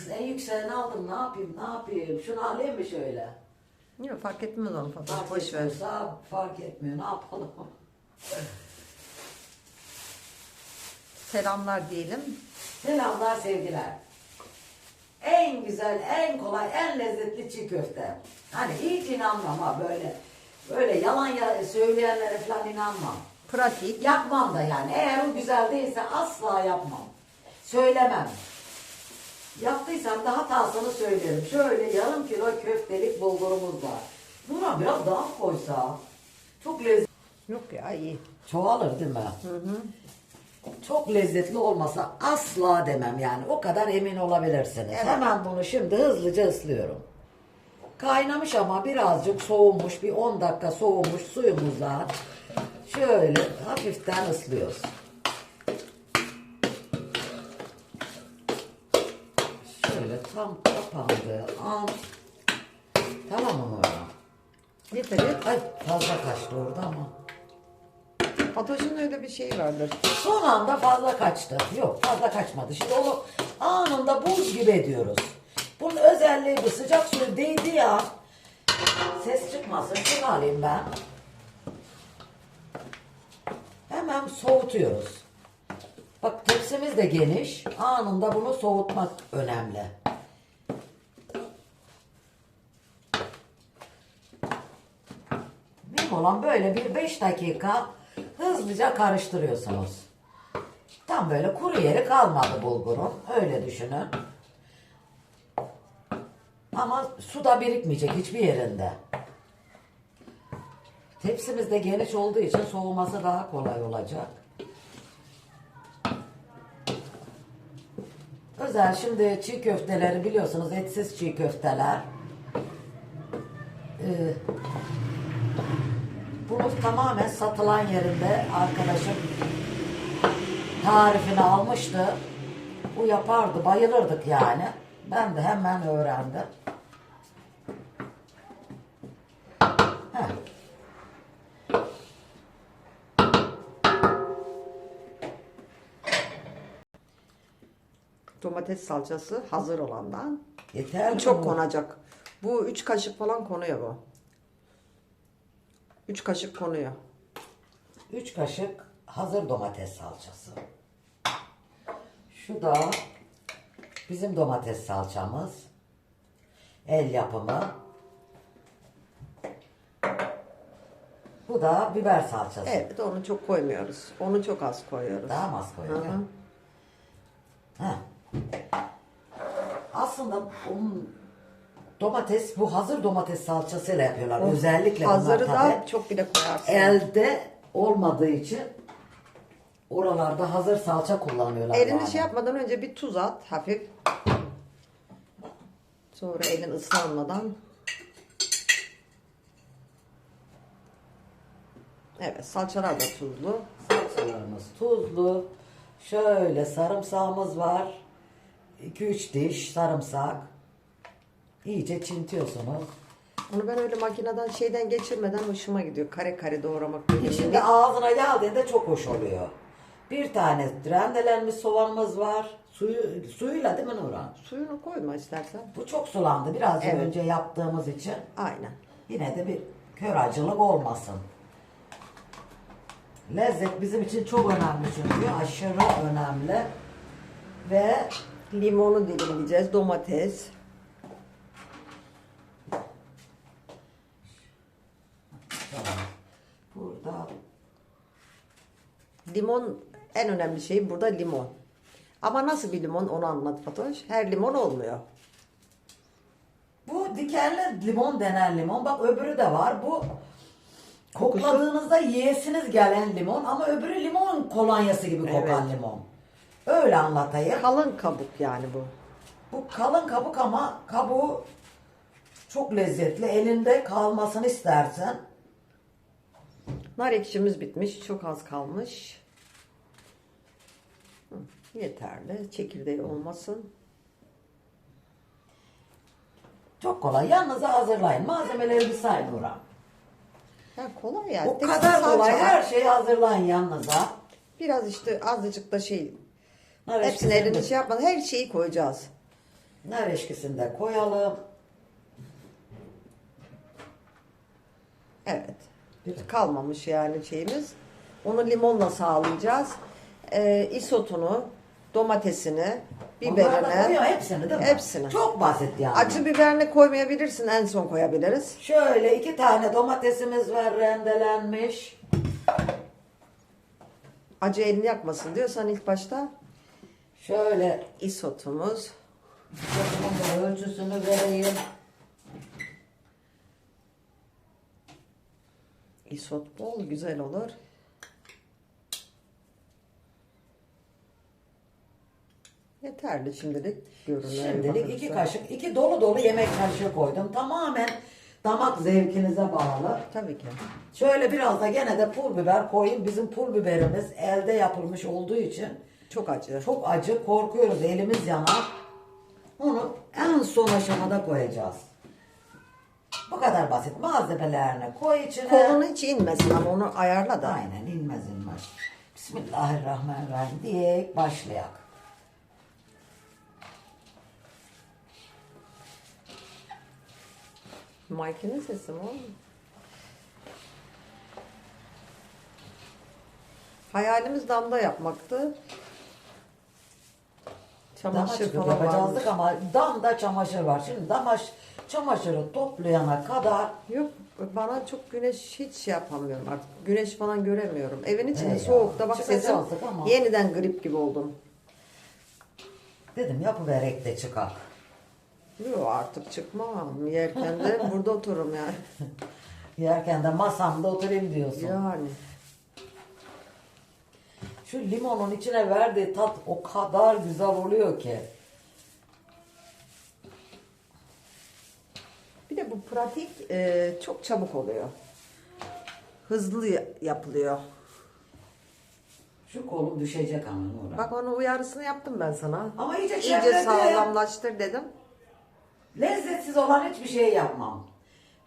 Kız en yükseğini aldım ne yapayım ne yapayım şunu alayım mı şöyle? Yok fark etmez onu. Fark Boş ver. etmiyorsa fark etmiyor ne yapalım? Selamlar diyelim. Selamlar sevgiler. En güzel, en kolay, en lezzetli çiğ köfte. Hani hiç inanmam ha böyle. Böyle yalan ya söyleyenlere falan inanmam. Pratik. Yapmam da yani. Eğer o güzel değilse asla yapmam. Söylemem. Yaptıysam da hatasını söylerim. Şöyle yarım kilo köftelik bulgurumuz var. Buna biraz daha koysa? Çok lezzetli. Yok ya iyi. Çoğalır değil mi? Çok lezzetli olmasa asla demem yani. O kadar emin olabilirsiniz. Evet. Hemen bunu şimdi hızlıca ıslıyorum. Kaynamış ama birazcık soğumuş. Bir 10 dakika soğumuş suyumuzla şöyle hafiften ıslıyoruz. Şöyle tam kapandığı an tamam mı Nurhan? Yeter. Ay fazla kaçtı orada ama. Fatoş'un öyle bir şeyi vardır. Son anda fazla kaçtı. Yok fazla kaçmadı. Şimdi onu anında buz gibi ediyoruz. Bunun özelliği bu. Sıcak suyu değdi ya. Ses çıkmasın. Şunu alayım ben. Hemen soğutuyoruz. Bak tepsimiz de geniş. Anında bunu soğutmak önemli. Olan böyle bir 5 dakika hızlıca karıştırıyorsunuz. Tam böyle kuru yeri kalmadı bulgurun. Öyle düşünün. Ama su da birikmeyecek hiçbir yerinde. Tepsimiz de geniş olduğu için soğuması daha kolay olacak. Özel şimdi çiğ köfteleri biliyorsunuz etsiz çiğ köfteler. Ee, bunu tamamen satılan yerinde arkadaşım tarifini almıştı. Bu yapardı, bayılırdık yani. Ben de hemen öğrendim. Heh. Domates salçası hazır olandan. Yeter mi çok bu? konacak. Bu 3 kaşık falan konuyor bu. 3 kaşık konuyor. Üç kaşık hazır domates salçası. Şu da bizim domates salçamız. El yapımı. Bu da biber salçası. Evet onu çok koymuyoruz. Onu çok az koyuyoruz. Daha mı az Hı koyuyor? hı. Ha. Aslında domates bu hazır domates salçasıyla yapıyorlar. Özellikle bunlar Hazırı da tabii. çok bile koyarsın. elde olmadığı için oralarda hazır salça kullanıyorlar. Elini yani. şey yapmadan önce bir tuz at hafif. Sonra elin ıslanmadan. Evet salçalar da tuzlu. Salçalarımız tuzlu. Şöyle sarımsağımız var. 2-3 diş sarımsak. İyice çintiyorsunuz. Onu ben öyle makineden şeyden geçirmeden hoşuma gidiyor. Kare kare doğramak. böyle. İçinde ağzına geldiğinde çok hoş oluyor. Bir tane rendelenmiş soğanımız var. Suyu, suyuyla değil mi Nurhan? Suyunu koyma istersen. Bu çok sulandı. Birazcık Evet. önce yaptığımız için. Aynen. Yine de bir kör acılık olmasın. Lezzet bizim için çok önemli çünkü. Aşırı önemli. Ve Limonu dilimleyeceğiz. Domates. burada Limon en önemli şey burada limon. Ama nasıl bir limon onu anlat Fatoş. Her limon olmuyor. bu dikenli limon denen limon. Bak öbürü de var. Bu kokladığınızda yiyesiniz gelen limon ama öbürü limon kolonyası gibi kokan Evet. limon. Öyle anlatayım. Kalın kabuk yani bu. Bu kalın kabuk ama kabuğu çok lezzetli. Elinde kalmasını istersen. Nar ekşimiz bitmiş. Çok az kalmış. Yeterli. Çekirdeği olmasın. Çok kolay. Yalnız hazırlayın. Malzemeleri bir say Nurhan. Ya kolay ya. Bu Tek kadar salça kolay. var. Her şeyi hazırlayın yanınıza. Biraz işte azıcık da şey. Evet, hepsini bizim- elinde şey yapmadan her şeyi koyacağız. Nar eşkisini de koyalım. Evet. Kalmamış yani şeyimiz. Onu limonla sağlayacağız. Ee, isotunu, domatesini, da koyuyor biberini. hepsini değil mi? Hepsini. Çok basit yani. Acı biberini koymayabilirsin. En son koyabiliriz. Şöyle iki tane domatesimiz var rendelenmiş. Acı elini yakmasın diyorsan ilk başta Şöyle isotumuz. Bunun da ölçüsünü vereyim. Isot bol güzel olur. Yeterli şimdilik görünüyor. Şimdilik iki kaşık, iki dolu dolu yemek kaşığı koydum. Tamamen damak zevkinize bağlı. Tabii ki. Şöyle biraz da gene de pul biber koyayım. Bizim pul biberimiz elde yapılmış olduğu için Çok acı. çok acı. Korkuyoruz elimiz yanar. Onu en son aşamada koyacağız. Bu kadar basit. Malzemelerini koy içine. Kolunu hiç inmesin ama onu ayarla da. Aynen inmez inmez. Bismillahirrahmanirrahim diye başlayak. Mike'nin sesi mi? Hayalimiz damda yapmaktı. Çamaşır falan varmış. ama damda çamaşır var. Şimdi damaş çamaşırı toplayana kadar Yok bana çok güneş hiç şey yapamıyorum artık. Güneş falan göremiyorum. Evin içinde ya, soğukta bak sesim çıkacaktık ama. yeniden grip gibi oldum. dedim yapıverek de çıkak. Yok artık çıkmam. Yerken de burada otururum yani. Yerken de masamda oturayım diyorsun. Yani. Şu limonun içine verdiği tat o kadar güzel oluyor ki. Bir de bu pratik e, çok çabuk oluyor. Hızlı ya- yapılıyor. Şu kolum düşecek ama Nurhan. Bak onun uyarısını yaptım ben sana. Ama iyice İyice çevrede. sağlamlaştır dedim. Lezzetsiz olan hiçbir şey yapmam.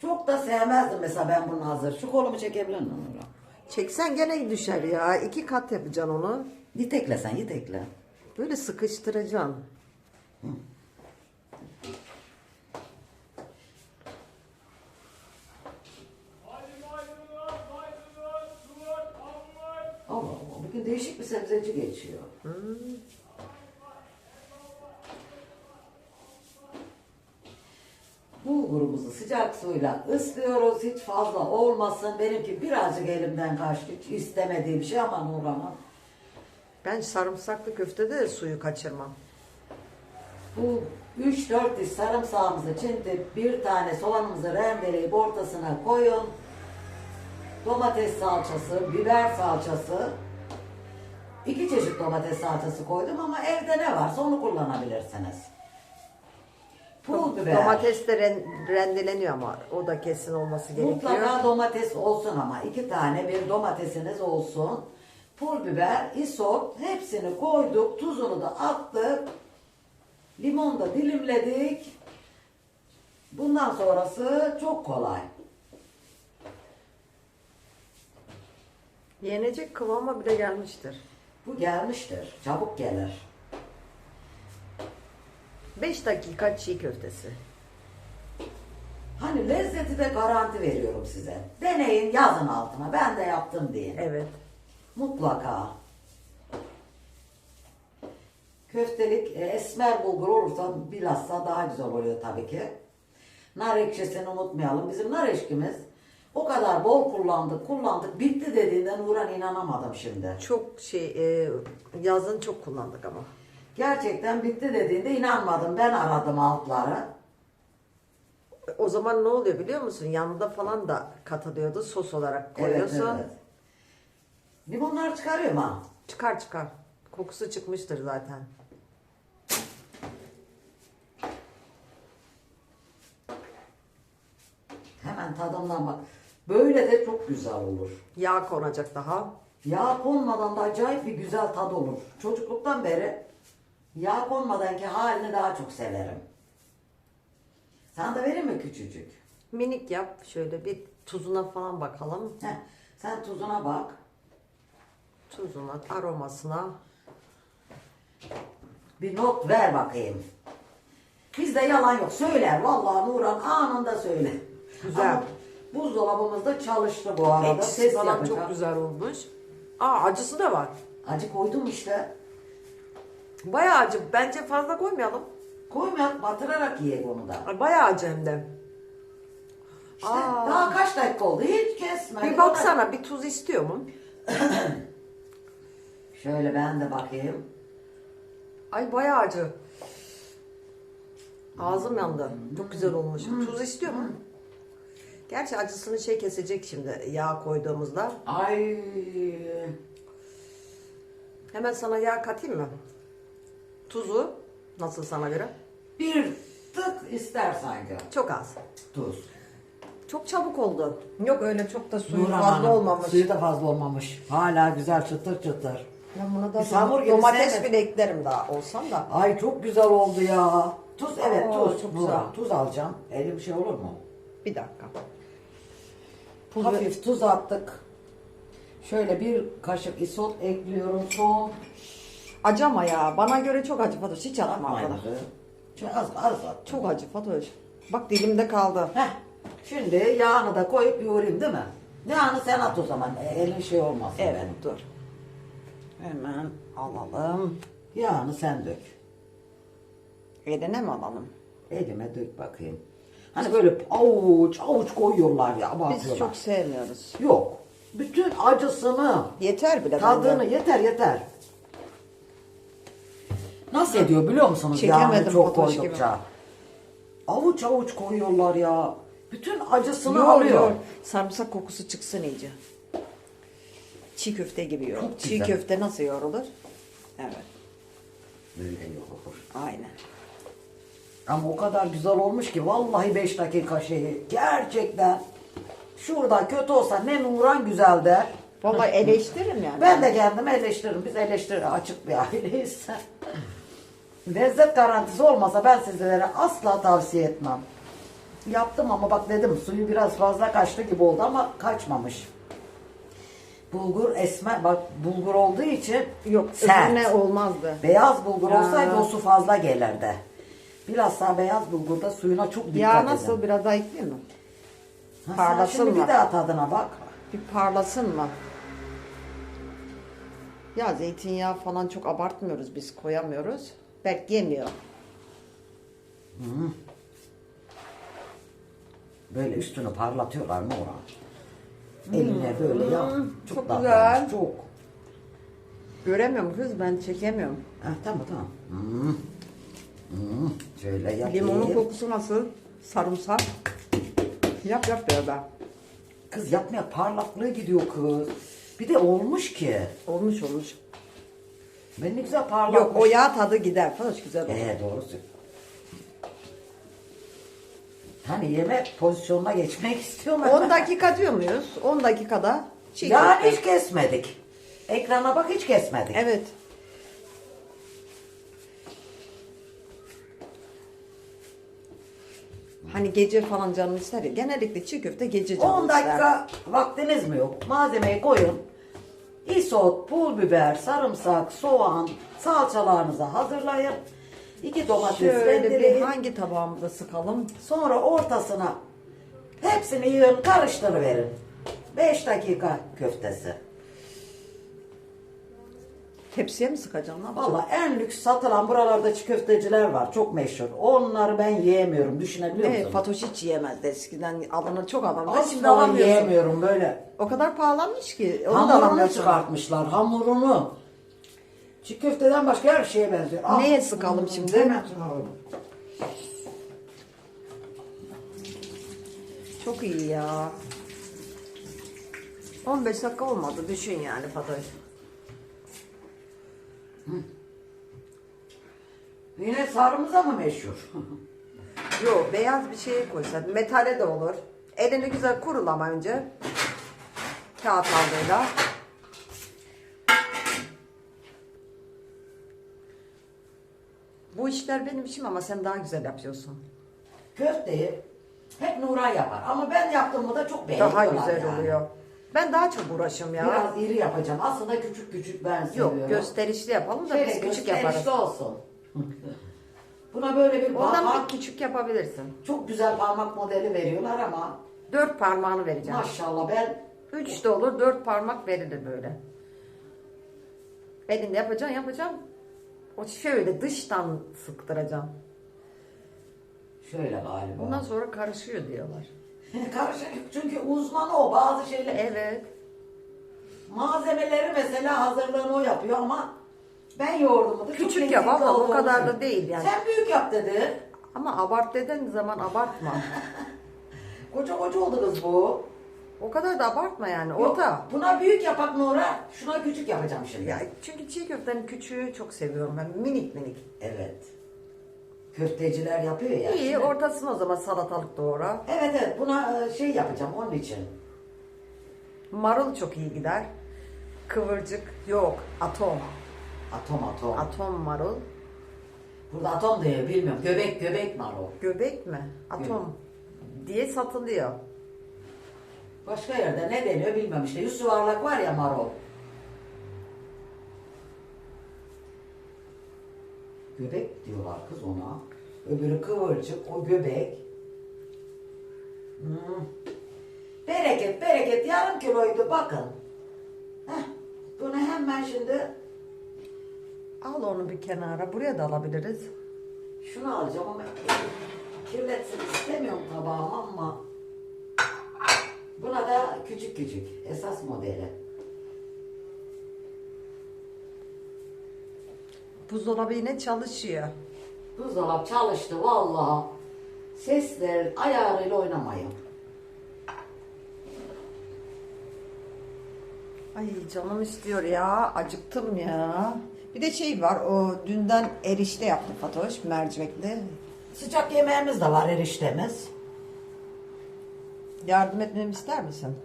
Çok da sevmezdim mesela ben bunu hazır. Şu kolumu çekebilir miyim Nurhan? Çeksen gene düşer ya. İki kat yapacaksın onu. Yitekle sen yitekle. Böyle sıkıştıracaksın. Allah Allah. Bugün değişik bir sebzeci geçiyor. Bulgurumuzu sıcak suyla ıslıyoruz. Hiç fazla olmasın. Benimki birazcık elimden kaçtı. Hiç istemediğim şey ama Nurhan'ın. Ben sarımsaklı köftede de suyu kaçırmam. Bu 3-4 diş sarımsağımızı çintip bir tane soğanımızı rendeleyip ortasına koyun. Domates salçası, biber salçası. iki çeşit domates salçası koydum ama evde ne varsa onu kullanabilirsiniz. Pul biber. Domates de ren- rendeleniyor ama o da kesin olması gerekiyor. Mutlaka domates olsun ama iki tane bir domatesiniz olsun. Pul biber, isot hepsini koyduk. Tuzunu da attık. Limon da dilimledik. Bundan sonrası çok kolay. Yenecek kıvama bile gelmiştir. Bu gelmiştir. Çabuk gelir. 5 dakika çiğ köftesi. Hani lezzeti de garanti veriyorum size. Deneyin yazın altına. Ben de yaptım diye. Evet. Mutlaka. Köftelik e, esmer bulgur olursa bilhassa daha güzel oluyor tabii ki. Nar ekşisini unutmayalım. Bizim nar eşkimiz o kadar bol kullandık kullandık bitti dediğinden Uğran inanamadım şimdi. Çok şey e, yazın çok kullandık ama. Gerçekten bitti dediğinde inanmadım. Ben aradım altları. O zaman ne oluyor biliyor musun? Yanında falan da katılıyordu. Sos olarak koyuyorsun. Evet, evet. Limonlar çıkarıyor mu? Çıkar çıkar. Kokusu çıkmıştır zaten. Hemen tadımdan bak. Böyle de çok güzel olur. Yağ konacak daha. Yağ konmadan da acayip bir güzel tad olur. Çocukluktan beri yağ konmadanki halini daha çok severim. Sana da vereyim mi küçücük? Minik yap. Şöyle bir tuzuna falan bakalım. Heh, sen tuzuna bak. Tuzuna, aromasına. Bir not ver bakayım. Bizde yalan yok. Söyler. Vallahi Nuran anında söyler. Güzel. Ama buzdolabımızda çalıştı bu arada. Ekşisi Ses falan yapacak. çok güzel olmuş. Aa acısı da var. Acı koydum işte. Bayağı acı. Bence fazla koymayalım. Koyma batırarak yiyek onu da. Ay, Bayağı acı hem de. İşte Aa. daha kaç dakika oldu? Hiç kesme. Bir baksana bir tuz istiyor mu? Şöyle ben de bakayım. Ay bayağı acı. Ağzım yandı. Çok güzel olmuş. Tuz istiyor mu? Gerçi acısını şey kesecek şimdi yağ koyduğumuzda. Ay. Hemen sana yağ katayım mı? Tuzu nasıl sana göre? Bir tık ister sanki. Çok az. Tuz. Çok çabuk oldu. Yok öyle çok da suyu Nurhan fazla Hanım, olmamış. Suyu da fazla olmamış. Hala güzel çıtır çıtır. Ben buna da hamur gibi domates sevmedim. bile eklerim daha olsam da. Ay çok güzel oldu ya. Tuz evet Aa, tuz. çok Nurhan, güzel. Tuz alacağım. Elim şey olur mu? Bir dakika. Hafif tuz attık. Şöyle bir kaşık isot ekliyorum son. Acı ama ya. Bana göre çok acı Fatoş. Hiç atma Atmayın arkada. be. Şöyle az az at. Çok acı Fatoş. Bak dilimde kaldı. Heh. Şimdi yağını da koyup yoğurayım değil mi? Yağını sen at o zaman. E, elin şey olmasın Evet benim. dur. Hemen alalım. Yağını sen dök. Eline mi alalım? Elime dök bakayım. Hani böyle avuç avuç koyuyorlar ya abartıyorlar. Biz çok sevmiyoruz. Yok. Bütün acısını, Yeter bile tadını bence. yeter yeter. Nasıl ediyor biliyor musunuz Çekemedim yağını çok Fatoş koydukça? Avuç avuç koyuyorlar ya. Bütün acısını Yoğur, alıyor. yoğur. Sarımsak kokusu çıksın iyice. Çiğ köfte gibi yoğur. Çok Çiğ güzel. köfte nasıl yoğrulur? Evet. Böyle yoğurur. Aynen. Ama o kadar güzel olmuş ki vallahi 5 dakika şeyi. Gerçekten. Şurada kötü olsa ne Nuran güzel der. Vallahi eleştiririm yani. Ben de kendimi eleştiririm. Biz eleştiri açık bir aileyiz. Lezzet garantisi olmasa ben sizlere asla tavsiye etmem. Yaptım ama bak dedim suyu biraz fazla kaçtı gibi oldu ama kaçmamış. Bulgur esme bak bulgur olduğu için Yok sert. öbürüne olmazdı. Beyaz bulgur Ya. olsaydı o su fazla gelirdi. Bilhassa beyaz bulgurda suyuna çok dikkat Ya edin. nasıl biraz daha ekleyeyim mi? Ha, sen parlasın şimdi mı? bir daha tadına bak. Bir parlasın mı? Ya zeytinyağı falan çok abartmıyoruz biz koyamıyoruz. Belki yemiyor. Böyle üstünü parlatıyorlar mı Eline böyle yap. Çok, çok güzel. Çok. Göremiyorum kız ben çekemiyorum. Ha, tamam tamam. Hmm. Hmm. Şöyle yapayım. Limonun kokusu nasıl? Sarımsak. Yap yap beraber. Kız yapmaya parlaklığı gidiyor kız. Bir de olmuş ki. Olmuş olmuş. Ben ne güzel parlatmış. Yok o yağ tadı gider. Falan güzel olur. Ee doğrusu. Hani yeme pozisyonuna geçmek istiyorum. 10 dakika diyor muyuz? 10 dakikada çiğ Yani hiç kesmedik. Ekrana bak hiç kesmedik. Evet. Hani gece falan canım ister ya. Genellikle çiğ köfte gece canım 10 ister. dakika vaktiniz mi yok? Malzemeyi koyun. Isot, pul biber, sarımsak, soğan, salçalarınızı hazırlayın. İki domates Şöyle bir rendeleyin. hangi tabağımıza sıkalım? Sonra ortasına hepsini yığın karıştırıverin. 5 dakika köftesi. Tepsiye mi sıkacağım? Ne? Valla en lüks satılan buralarda çiğ köfteciler var. Çok meşhur. Onları ben yiyemiyorum. Düşünebiliyor Evet, musun? Fatoş hiç yiyemezdi eskiden. Alını çok alındı. Şimdi Asla alamıyorsun. yiyemiyorum böyle. O kadar pahalanmış ki. Onu da Hamurunu alamıyorsun. çıkartmışlar. Hamurunu. Çiğ köfteden başka her şeye benziyor. Al. Neye sıkalım şimdi? Hemen sıkalım. Çok iyi ya. 15 dakika olmadı düşün yani Fatoş. Yine sarımıza mı meşhur? Yok beyaz bir şeye koysan metale de olur. Elini güzel kurulama önce. Kağıt aldığıyla. Bu işler benim işim ama sen daha güzel yapıyorsun. Köfteyi hep Nuran yapar. Ama ben yaptığımda da çok beğeniyorlar Daha güzel yani. oluyor. Ben daha çok uğraşım ya. Biraz iri yapacağım. Aslında küçük küçük ben seviyorum. Yok gösterişli yapalım da Şöyle biz küçük gösterişli yaparız. olsun. Buna böyle bir Ondan parmak, bir küçük yapabilirsin. çok güzel parmak modeli veriyorlar ama Dört parmağını vereceğim. maşallah ben Üç de olur, dört parmak verilir böyle. Elinde yapacaksın, yapacaksın. O şöyle dıştan sıktıracağım. şöyle galiba. Ondan sonra karışıyor diyorlar. Karışık çünkü uzmanı o bazı şeyler. Evet. Malzemeleri mesela hazırlığını o yapıyor ama ben yoğurdumu da çok Küçük lezzetli yap ama o kadar da değil yani. Sen büyük yap dedi. Ama abart dediğin zaman abartma. Koca koca oldu kız bu. o kadar da abartma yani. Yok, Orta. Buna büyük yapak Nura. Şuna küçük yapacağım şimdi. Ya, çünkü çiğ köftenin küçüğü çok seviyorum ben. Minik minik. Evet. Köfteciler yapıyor ya. İyi şimdi. ortasına o zaman salatalık doğra. Evet evet buna e, şey yapacağım onun için. Marul çok iyi gider. Kıvırcık yok. Atom. Atom atom. Atom marul. Burada atom diyor bilmiyorum. Göbek göbek o. Göbek mi? Atom diye satılıyor. Başka yerde ne deniyor bilmiyorum işte. Yüz yuvarlak var ya marul. Göbek diyorlar kız ona. Öbürü kıvırcık, o göbek. Hmm. Bereket, bereket. Yarım kiloydu bakın. Heh, bunu hemen şimdi Al onu bir kenara. Buraya da alabiliriz. şunu alacağım ama kirletsin istemiyorum tabağım ama buna da küçük küçük esas modeli. Buzdolabı yine çalışıyor. Buzdolap çalıştı vallahi. Sesler ayarıyla oynamayın. Ay canım istiyor ya. Acıktım ya. Bir de şey var. O dünden erişte yaptı Fatoş. Mercimekli. Sıcak yemeğimiz de var eriştemiz. Yardım etmemi ister misin?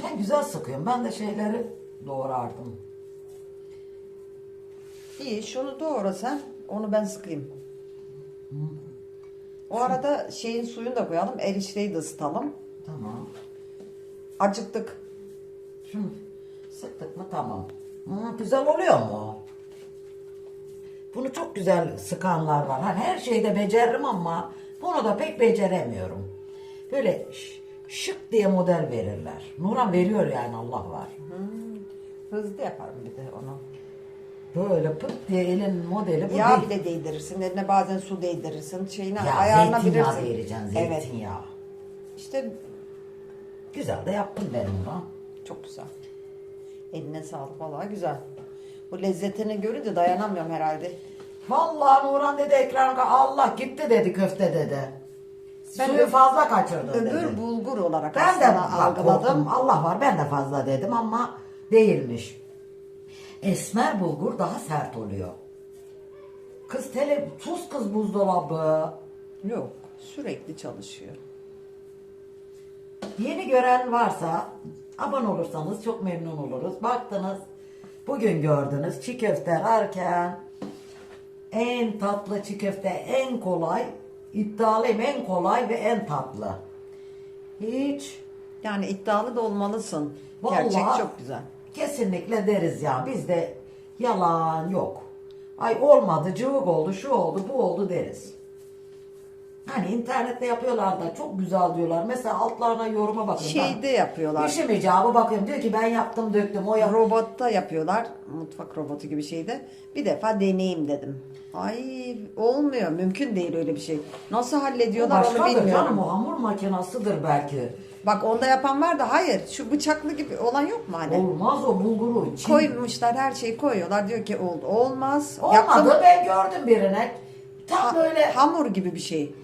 Sen güzel sıkıyorsun. Ben de şeyleri doğrardım. İyi şunu doğra sen. Onu ben sıkayım. O arada şeyin suyunu da koyalım. Erişteyi de ısıtalım. Tamam. Acıktık. Şunu sıktık mı tamam. Hı, güzel oluyor mu? Bunu çok güzel sıkanlar var. Hani her şeyde beceririm ama bunu da pek beceremiyorum. Böyle şık diye model verirler. Nuran veriyor yani Allah var. Hızlı yaparım bir de onu. Böyle pıt diye elin modeli bu Yağ değil. bile değdirirsin. Eline bazen su değdirirsin. Şeyine Ya ayarına zeytinyağı bilirsin. vereceksin Evet. zeytinyağı. İşte Güzel de yaptın benim Nuran. çok güzel. Eline sağlık vallahi güzel. Bu lezzetini görünce dayanamıyorum herhalde. Vallahi Nuran dedi ekran Allah gitti dedi köfte dedi. Ben Suyu ö- fazla kaçırdın Öbür dedi. bulgur olarak Ben de aslında korktum. algıladım. Allah var ben de fazla dedim ama değilmiş. Esmer bulgur daha sert oluyor. Kız tele tuz kız buzdolabı. Yok sürekli çalışıyor. Yeni gören varsa abone olursanız çok memnun oluruz. Baktınız bugün gördünüz çiğ köfte ararken en tatlı çiğ köfte en kolay iddialıyım en kolay ve en tatlı. Hiç Yani iddialı da olmalısın. Vallahi- Gerçek çok güzel. Kesinlikle deriz ya. Bizde yalan yok. Ay olmadı, cıvık oldu, şu oldu, bu oldu deriz. Hani internette yapıyorlar da çok güzel diyorlar. Mesela altlarına yoruma bakın. Şeyde yapıyorlar. İşim icabı bakıyorum. Diyor ki ben yaptım döktüm. O yap. Robotta yapıyorlar. Mutfak robotu gibi şeyde. Bir defa deneyeyim dedim. Ay olmuyor. Mümkün değil öyle bir şey. Nasıl hallediyorlar onu Başkadır bilmiyorum. canım o hamur makinasıdır belki. Bak onda yapan var da hayır. Şu bıçaklı gibi olan yok mu hani? Olmaz o bulguru. Çin- Koymuşlar her şeyi koyuyorlar. Diyor ki oldu. Olmaz. Olmadı Yaptım. ben gördüm birine. Tam Ha- böyle Hamur gibi bir şey.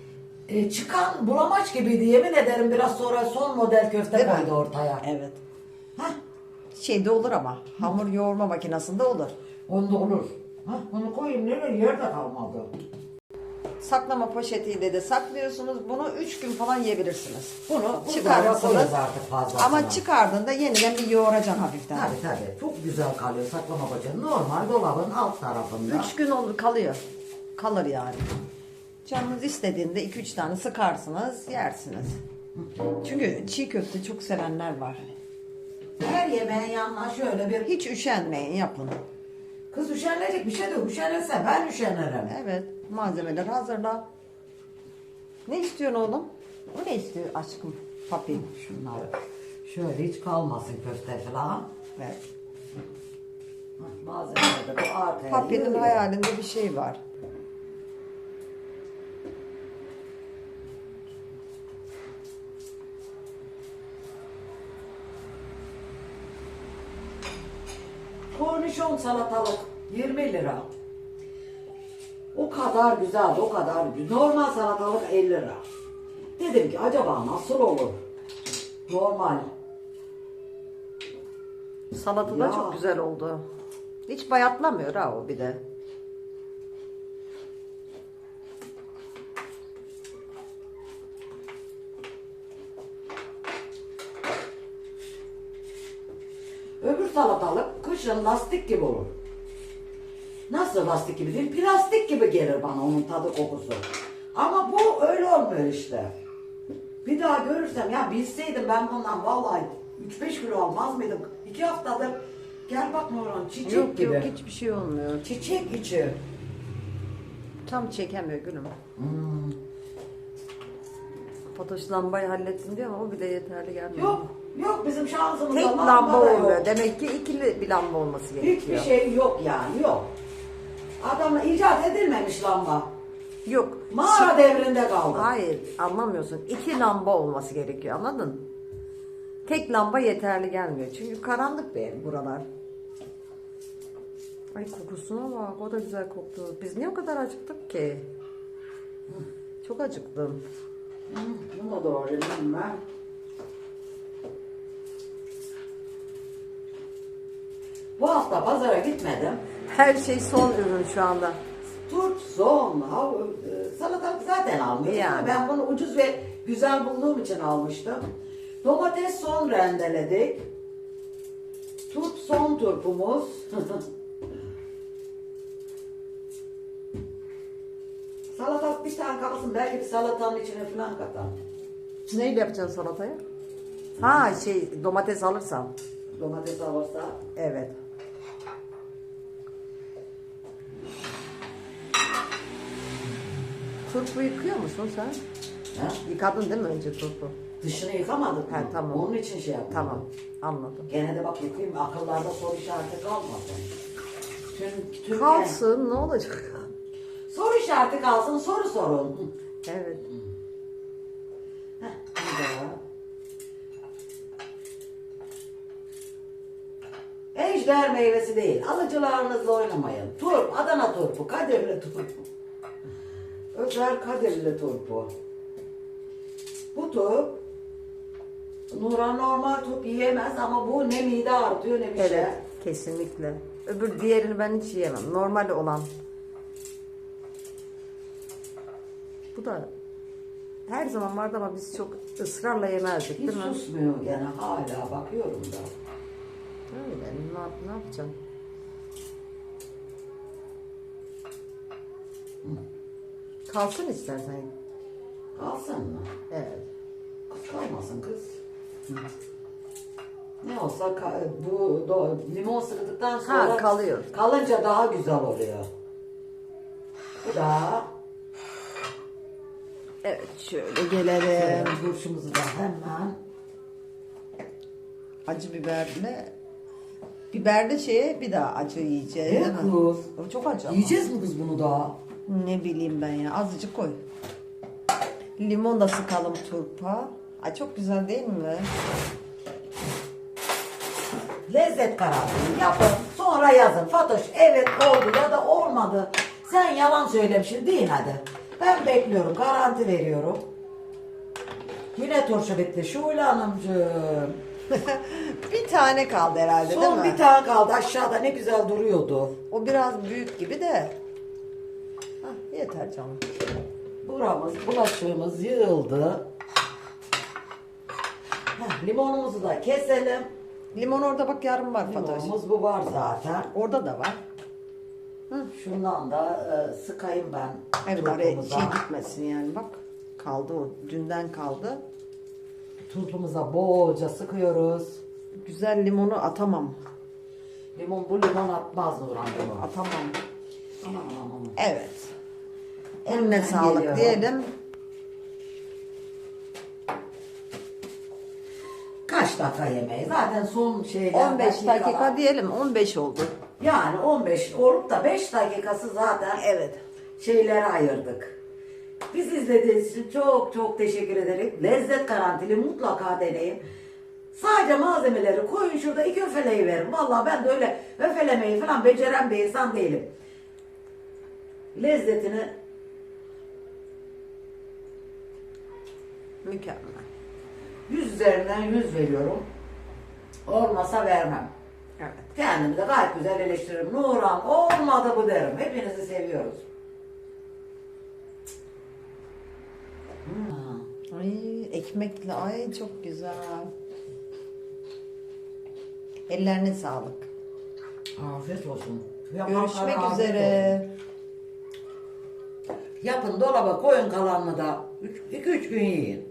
e, çıkan bulamaç gibiydi yemin ederim biraz sonra son model köfte Değil mi? koydu ortaya. Evet. Hah, Şeyde olur ama. Hamur yoğurma makinesinde olur. onda olur. Hah, onu koyayım nereye yerde kalmadı. Saklama poşetiyle de saklıyorsunuz. Bunu 3 gün falan yiyebilirsiniz. Bunu buzdolabına Çıkarırsınız. artık fazlasını. Ama çıkardığında yeniden bir yoğuracaksın hafiften. Tabii tabii çok güzel kalıyor saklama poşeti. Normal dolabın alt tarafında. 3 gün olur kalıyor. Kalır yani. Canınız istediğinde 2-3 tane sıkarsınız, yersiniz. Çünkü çiğ köfte çok sevenler var. Her yemeğin yanına şöyle bir... Hiç üşenmeyin, yapın. Kız üşenilecek bir şey değil. Üşenirse ben üşenirim. Evet. Malzemeleri hazırla. Ne istiyorsun oğlum? O ne istiyor aşkım? Papi. Şunlar şöyle hiç kalmasın köfte falan. Evet. Malzemeleri de bu arkaya Papi'nin yığıyor. hayalinde bir şey var. Kornişon salatalık 20 lira. O kadar güzel, o kadar güzel. Normal salatalık 50 lira. Dedim ki acaba nasıl olur? Normal. Salata da Ya. çok güzel oldu. Hiç bayatlamıyor ha o bir de. Öbür salatalık kışın lastik gibi olur. Nasıl lastik gibi değil? Plastik gibi gelir bana onun tadı kokusu. Ama bu öyle olmuyor işte. Bir daha görürsem ya bilseydim ben bundan vallahi 3-5 kilo almaz mıydım? 2 haftadır gel bak Nurhan çiçek Yok gibi. yok hiçbir şey olmuyor. Çiçek içi. Tam çekemiyor gülüm. Hmm. Fatoş lambayı hallettin diyor ama o bile yeterli gelmiyor. Yok yok bizim şansımızda Tek lamba yok. olmuyor. Demek ki ikili bir lamba olması gerekiyor. Hiçbir şey yok yani yok. Adamla icat edilmemiş lamba. Yok. Mağara devrinde kaldı. Hayır anlamıyorsun. İki lamba olması gerekiyor anladın? Tek lamba yeterli gelmiyor. Çünkü karanlık bir ev buralar. Ay kokusuna bak o da güzel koktu. Biz niye o kadar acıktık ki? Çok acıktım. Hı, Bunu da doğrayayım ben. Bu hafta pazara gitmedim. Her şey son ürün şu anda. Turp, soğan, hav- e, salatalık zaten almıyorum. Yani. Ben bunu ucuz ve güzel bulduğum için almıştım. Domates son rendeledik. Turp son turpumuz. salatalık bir tane kalsın. Belki bir salatanın içine falan katalım. Neyle yapacaksın salatayı? Ha şey domates alırsam. Domates alırsa. Evet. Turpu yıkıyor musun sen? Ha? Yıkadın değil mi önce turpu? Dışını yıkamadık mı? Ha, tamam. Onun için şey yaptım. Tamam anladım. Gene de bak yıkayayım akıllarda soru işareti kalmasın. Tüm, tüm Kalsın ne olacak? Soru işareti kalsın soru sorun. Evet. Heh, bir daha. Ejder meyvesi değil. Alıcılarınızla oynamayın. Turp, Adana turpu, Kadirli turpu. Özel Kadirli turpu. Bu turp Nurhan normal turp yiyemez ama bu ne mide artıyor ne bir şey. Evet kesinlikle. Öbür diğerini ben hiç yiyemem. Normal olan. Bu da her zaman vardı ama biz çok ısrarla yemezdik Hiç değil mi? susmuyor gene hala bakıyorum da. Öyle ne, yap- ne yapacağım? Kalsın istersen. Kalsın mı? Evet. Kız kalmasın kız. Ne olsa ka- bu do- limon sıktıktan sonra Ha, kalıyor. kalınca daha güzel oluyor. Bu da Evet şöyle gelelim. turşumuzu da hemen Acı biberle biberli şeye bir daha acı yiyeceğiz. Evet değil mi? kız. Çok acı ama. yiyeceğiz mi kız bunu da? Ne bileyim ben ya azıcık koy. Limon da sıkalım turpa. Ay çok güzel değil mi? Lezzet kararı yapın sonra yazın. Fatoş evet oldu ya da olmadı. Sen yalan söylemişsin değil hadi. Ben bekliyorum garanti veriyorum. Yine turşu bitti Şule Hanımcığım. bir tane kaldı herhalde değil Son mi? bir tane kaldı aşağıda ne güzel duruyordu. O biraz büyük gibi de. Hah, yeter canım. Buramız, bulaşığımız yığıldı. Heh, limonumuzu da keselim. Limon orada bak yarım var Fatoş. Limonumuz bu var zaten. Orada da var. Şundan da e, sıkayım ben. Evet oraya şey gitmesin yani bak. Kaldı o. Dünden kaldı. Turpumuza bolca sıkıyoruz. Güzel limonu atamam. Limon bu limon atmaz Nurhan. Atamam. Aman aman aman. Evet. Eline Hemen sağlık geliyorum. diyelim. Kaç dakika yemeği? Zaten son şeyler 15 dakikalar. dakika diyelim 15 oldu. Yani 15 olup da 5 dakikası zaten Evet. şeylere ayırdık. Biz izlediğiniz için çok çok teşekkür ederim. Lezzet garantili mutlaka deneyin. Sadece malzemeleri koyun şurada iki öfeleyi verin. Vallahi ben de öyle öfelemeyi falan beceren bir insan değilim. Lezzetini Mükemmel. 100 üzerinden 100 veriyorum. Olmasa vermem. Evet. Kendimi de gayet güzel eleştiririm. Nurhan olmadı bu derim. Hepinizi seviyoruz. Hmm. Ay ekmekle ay çok güzel. Ellerine sağlık. Afiyet olsun. Yapan Görüşmek üzere. olsun. Yapın dolaba koyun kalanını da 2-3 gün yiyin.